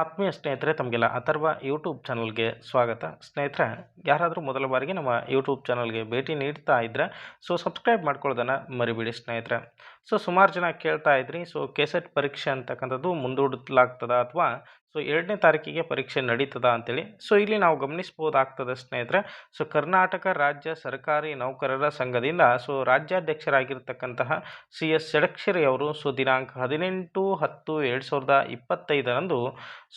ಆತ್ಮೀಯ ಸ್ನೇಹಿತರೆ, ತಮಗೆಲ್ಲ ಅಥರ್ವ ಯೂಟ್ಯೂಬ್ ಚಾನಲ್ಗೆ ಸ್ವಾಗತ. ಸ್ನೇಹಿತರೆ, ಯಾರಾದರೂ ಮೊದಲ ಬಾರಿಗೆ ನಮ್ಮ ಯೂಟ್ಯೂಬ್ ಚಾನಲ್ಗೆ ಭೇಟಿ ನೀಡ್ತಾ ಇದ್ದರೆ ಸೊ ಸಬ್ಸ್ಕ್ರೈಬ್ ಮಾಡ್ಕೊಳ್ಳೋದನ್ನು ಮರಿಬೇಡಿ ಸ್ನೇಹಿತರೆ. ಸೊ ಸುಮಾರು ಜನ ಕೇಳ್ತಾ ಇದ್ರಿ, ಸೊ ಕೆಸೆಟ್ ಪರೀಕ್ಷೆ ಅಂತಕ್ಕಂಥದ್ದು ಮುಂದೂಡಲಾಗ್ತದ ಅಥವಾ ಸೊ ಎರಡನೇ ತಾರೀಕಿಗೆ ಪರೀಕ್ಷೆ ನಡೀತದ ಅಂತೇಳಿ, ಸೊ ಇಲ್ಲಿ ನಾವು ಗಮನಿಸ್ಬೋದಾಗ್ತದೆ ಸ್ನೇಹಿತರೆ. ಸೊ ಕರ್ನಾಟಕ ರಾಜ್ಯ ಸರ್ಕಾರಿ ನೌಕರರ ಸಂಘದಿಂದ, ಸೊ ರಾಜ್ಯಾಧ್ಯಕ್ಷರಾಗಿರ್ತಕ್ಕಂತಹ ಸಿ ಎಸ್ ಅವರು, ಸೊ ದಿನಾಂಕ ಹದಿನೆಂಟು ಹತ್ತು ಎರಡು ಸಾವಿರದ ಇಪ್ಪತ್ತೈದರಂದು,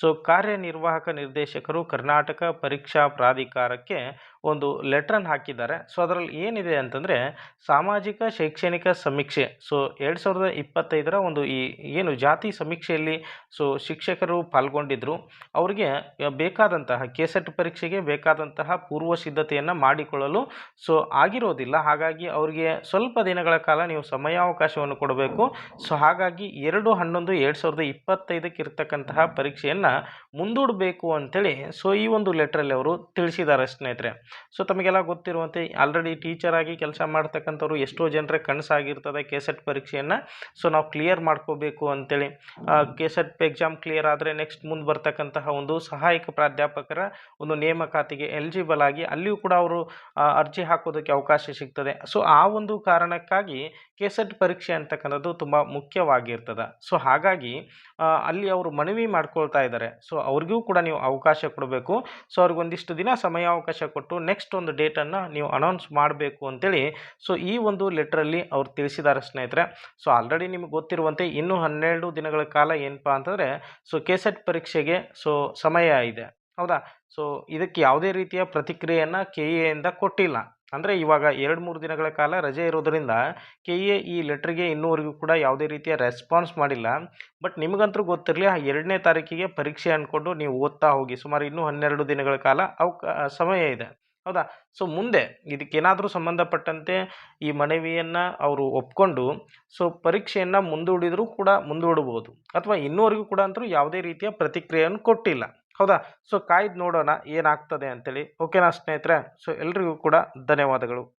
ಸೊ ಕಾರ್ಯನಿರ್ವಾಹಕ ನಿರ್ದೇಶಕರು ಕರ್ನಾಟಕ ಪರೀಕ್ಷಾ ಪ್ರಾಧಿಕಾರಕ್ಕೆ ಒಂದು ಲೆಟ್ರನ್ನು ಹಾಕಿದ್ದಾರೆ. ಸೊ ಅದರಲ್ಲಿ ಏನಿದೆ ಅಂತಂದರೆ ಸಾಮಾಜಿಕ ಶೈಕ್ಷಣಿಕ ಸಮೀಕ್ಷೆ. ಸೊ ಎರಡು ಸಾವಿರದ ಇಪ್ಪತ್ತೈದರ ಒಂದು ಈ ಏನು ಜಾತಿ ಸಮೀಕ್ಷೆಯಲ್ಲಿ ಸೊ ಶಿಕ್ಷಕರು ಪಾಲ್ಗೊಂಡಿದ್ದರು ಅವರಿಗೆ ಬೇಕಾದಂತಹ ಕೆಸೆಟ್ ಪರೀಕ್ಷೆಗೆ ಬೇಕಾದಂತಹ ಪೂರ್ವ ಸಿದ್ಧತೆಯನ್ನು ಮಾಡಿಕೊಳ್ಳಲು ಸೊ ಆಗಿರೋದಿಲ್ಲ. ಹಾಗಾಗಿ ಅವರಿಗೆ ಸ್ವಲ್ಪ ದಿನಗಳ ಕಾಲ ನೀವು ಸಮಯಾವಕಾಶವನ್ನು ಕೊಡಬೇಕು. ಸೊ ಹಾಗಾಗಿ ಎರಡು ಹನ್ನೊಂದು ಎರಡು ಸಾವಿರದ ಇಪ್ಪತ್ತೈದಕ್ಕೆ ಇರ್ತಕ್ಕಂತಹ ಪರೀಕ್ಷೆಯನ್ನು ಮುಂದೂಡಬೇಕು ಅಂಥೇಳಿ ಸೊ ಈ ಒಂದು ಲೆಟ್ರಲ್ಲಿ ಅವರು ತಿಳಿಸಿದ್ದಾರೆ ಸ್ನೇಹಿತರೆ. ಸೊ ತಮಗೆಲ್ಲ ಗೊತ್ತಿರುವಂತೆ ಆಲ್ರೆಡಿ ಟೀಚರ್ ಆಗಿ ಕೆಲಸ ಮಾಡ್ತಕ್ಕಂಥವ್ರು ಎಷ್ಟೋ ಜನರ ಕನಸಾಗಿರ್ತದೆ ಕೆಸೆಟ್ ಪರೀಕ್ಷೆಯನ್ನು. ಸೊ ನಾವು ಕ್ಲಿಯರ್ ಮಾಡ್ಕೋಬೇಕು ಅಂತೇಳಿ. ಕೆಸೆಟ್ ಎಕ್ಸಾಮ್ ಕ್ಲಿಯರ್ ಆದರೆ ನೆಕ್ಸ್ಟ್ ಮುಂದೆ ಬರ್ತಕ್ಕಂತಹ ಒಂದು ಸಹಾಯಕ ಪ್ರಾಧ್ಯಾಪಕರ ಒಂದು ನೇಮಕಾತಿಗೆ ಎಲಿಜಿಬಲ್ ಆಗಿ ಅಲ್ಲಿಯೂ ಕೂಡ ಅವರು ಅರ್ಜಿ ಹಾಕೋದಕ್ಕೆ ಅವಕಾಶ ಸಿಗ್ತದೆ. ಸೊ ಆ ಒಂದು ಕಾರಣಕ್ಕಾಗಿ ಕೆಸೆಟ್ ಪರೀಕ್ಷೆ ಅಂತಕ್ಕಂಥದ್ದು ತುಂಬ ಮುಖ್ಯವಾಗಿರ್ತದೆ. ಸೊ ಹಾಗಾಗಿ ಅಲ್ಲಿ ಅವರು ಮನವಿ ಮಾಡ್ಕೊಳ್ತಾ ಇದ್ದಾರೆ. ಸೊ ಅವ್ರಿಗೂ ಕೂಡ ನೀವು ಅವಕಾಶ ಕೊಡಬೇಕು. ಸೊ ಅವ್ರಿಗೊಂದಿಷ್ಟು ದಿನ ಸಮಯಾವಕಾಶ ಕೊಟ್ಟು ನೆಕ್ಸ್ಟ್ ಒಂದು ಡೇಟನ್ನು ನೀವು ಅನೌನ್ಸ್ ಮಾಡಬೇಕು ಅಂತೇಳಿ ಸೊ ಈ ಒಂದು ಲೆಟ್ರಲ್ಲಿ ಅವ್ರು ತಿಳಿಸಿದ್ದಾರೆ ಸ್ನೇಹಿತರೆ. ಸೊ ಆಲ್ರೆಡಿ ನಿಮಗೆ ಗೊತ್ತಿರುವಂತೆ ಇನ್ನೂ ಹನ್ನೆರಡು ದಿನಗಳ ಕಾಲ ಏನಪ್ಪಾ ಅಂತಂದರೆ ಸೊ ಕೆಸೆಟ್ ಪರೀಕ್ಷೆಗೆ ಸೊ ಸಮಯ ಇದೆ. ಹೌದಾ? ಸೊ ಇದಕ್ಕೆ ಯಾವುದೇ ರೀತಿಯ ಪ್ರತಿಕ್ರಿಯೆಯನ್ನು ಕೆ ಎಯಿಂದ ಕೊಟ್ಟಿಲ್ಲ. ಅಂದರೆ ಇವಾಗ ಎರಡು ಮೂರು ದಿನಗಳ ಕಾಲ ರಜೆ ಇರೋದರಿಂದ ಕೆ ಎ ಈ ಲೆಟ್ರಿಗೆ ಇನ್ನೂವರೆಗೂ ಕೂಡ ಯಾವುದೇ ರೀತಿಯ ರೆಸ್ಪಾನ್ಸ್ ಮಾಡಿಲ್ಲ. ಬಟ್ ನಿಮಗಂತೂ ಗೊತ್ತಿರಲಿ, ಆ ಎರಡನೇ ತಾರೀಕಿಗೆ ಪರೀಕ್ಷೆ ಅಂದ್ಕೊಂಡು ನೀವು ಓದ್ತಾ ಹೋಗಿ, ಸುಮಾರು ಇನ್ನೂ ಹನ್ನೆರಡು ದಿನಗಳ ಕಾಲ ಅವಕ, ಸಮಯ ಇದೆ. ಹೌದಾ? ಸೊ ಮುಂದೆ ಇದಕ್ಕೇನಾದರೂ ಸಂಬಂಧಪಟ್ಟಂತೆ ಈ ಮನವಿಯನ್ನು ಅವರು ಒಪ್ಕೊಂಡು ಸೊ ಪರೀಕ್ಷೆಯನ್ನು ಮುಂದೂಡಿದರೂ ಕೂಡ ಮುಂದೂಡಬಹುದು. ಅಥವಾ ಇನ್ನೂವರೆಗೂ ಕೂಡ ಅಂತೂ ಯಾವುದೇ ರೀತಿಯ ಪ್ರತಿಕ್ರಿಯೆಯನ್ನು ಕೊಟ್ಟಿಲ್ಲ. ಹೌದಾ? ಸೊ ಕಾಯ್ದು ನೋಡೋಣ ಏನಾಗ್ತದೆ ಅಂತೇಳಿ. ಓಕೆನಾ ಸ್ನೇಹಿತರೆ ಸೊ ಎಲ್ರಿಗೂ ಕೂಡ ಧನ್ಯವಾದಗಳು.